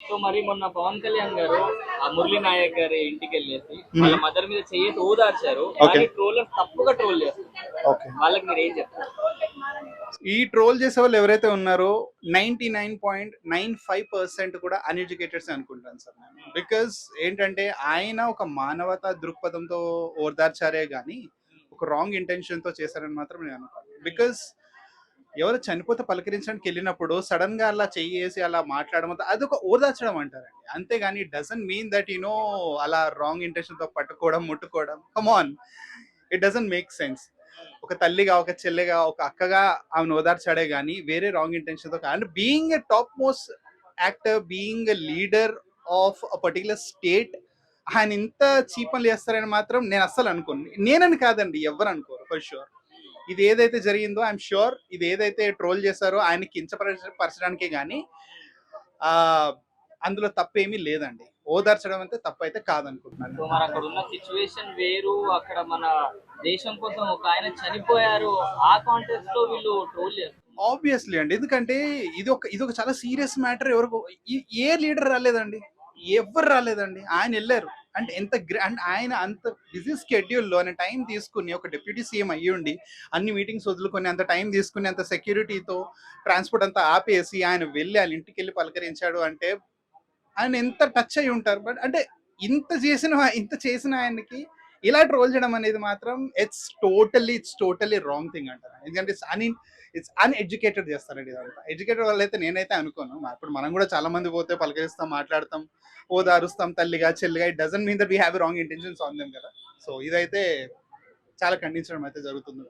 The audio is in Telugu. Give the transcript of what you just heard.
సో మరి మొన్న పవన్ కళ్యాణ్ గారు ఆ మురళీ నాయక్ గారి ఇంటికి వెళ్ళేసి వాళ్ళ మదర్ మీద చెయ్యి ఓదార్చారు Okay. ట్రోలర్ తప్పుగా ట్రోల్ చేస్తారు. వాళ్ళకి మీరు ఏం చెప్తారు? ఈ ట్రోల్ చేసే వాళ్ళు ఎవరైతే ఉన్నారో ninety nine point nine five percent కూడా అన్ఎడ్యుకేటెడ్స్ అనుకుంటాను సార్ నేను. బికాస్ ఏంటంటే ఆయన ఒక మానవతా దృక్పథంతో ఓదార్చారే కానీ ఒక రాంగ్ ఇంటెన్షన్తో చేశారని మాత్రం నేను అనుకోను. బికాస్ ఎవరు చనిపోతే పలకరించడానికి వెళ్ళినప్పుడు సడన్గా అలా చెయ్యేసి అలా మాట్లాడడం అది ఒక ఓదార్చడం అంటారండి. అంతేగాని డజన్ మీన్ దట్ నో అలా రాంగ్ ఇంటెన్షన్తో పట్టుకోవడం ముట్టుకోవడం. Come on it doesn't make sense ఒక తల్లిగా ఒక చెల్లెగా ఒక అక్కగా ఆమెను ఓదార్చాడే కానీ వేరే wrong ఇంటెన్షన్తో and being a top most actor being a leader of a particular state ఆయన ఇంత చీపన్లు చేస్తారని మాత్రం నేను అస్సలు అనుకోను. నేనని కాదండి ఎవరు అనుకోరు ఫర్ షూర్ ఇది ఏదైతే జరిగిందో ఐఎమ్ షూర్ ఇది ఏదైతే ట్రోల్ చేశారో ఆయన కించపరచడానికే కానీ ఆ అందులో తప్పేమీ లేదండి. ఓదార్చడం అయితే తప్పు అయితే కాదనుకుంటున్నాను మరి అక్కడ ఉన్న సిచ్యువేషన్ వేరు అక్కడ మన దేశం కోసం ఒక ఆయన చనిపోయారు ఆ కాంటెక్స్ట్లో వీళ్ళు ట్రోల్ చేస్తారు. ఆబ్వియస్లీ అండి. ఎందుకంటే ఇది ఒక ఇది ఒక చాలా సీరియస్ మ్యాటర్ ఎవరు ఏ లీడర్ రాలేదండి. ఎవరు రాలేదండి. ఆయన వెళ్ళారు. అంటే ఎంత అండ్ ఆయన అంత బిజీ స్కెడ్యూల్లో ఆయన టైం తీసుకుని ఒక డిప్యూటీ సీఎం అయ్యి ఉండి అన్ని మీటింగ్స్ వదులుకొని అంత టైం తీసుకుని అంత సెక్యూరిటీతో ట్రాన్స్పోర్ట్ అంతా ఆపేసి ఆయన వెళ్ళి ఆయన ఇంటికి వెళ్ళి పలకరించాడు అంటే ఆయన ఎంత టచ్ అయి ఉంటారు బట్ అంటే ఇంత చేసిన ఇంత చేసిన ఆయనకి ఇలా ట్రోల్ చేయడం అనేది మాత్రం it's totally it's totally wrong thing అంటారు. ఎందుకంటే అన్ ఇట్స్ అన్ఎడ్యుకేటెడ్ చేస్తారండి ఇదంతా. ఎడ్యుకేటెడ్ అయితే నేనైతే అనుకోను. అప్పుడు ఇప్పుడు మనం కూడా చాలా మంది పోతే పలకరిస్తాం మాట్లాడతాం ఓదారుస్తాం తల్లిగా చెల్లిగా it doesn't mean that we have wrong intentions on them కదా. సో ఇదైతే చాలా ఖండించడం అయితే జరుగుతుంది.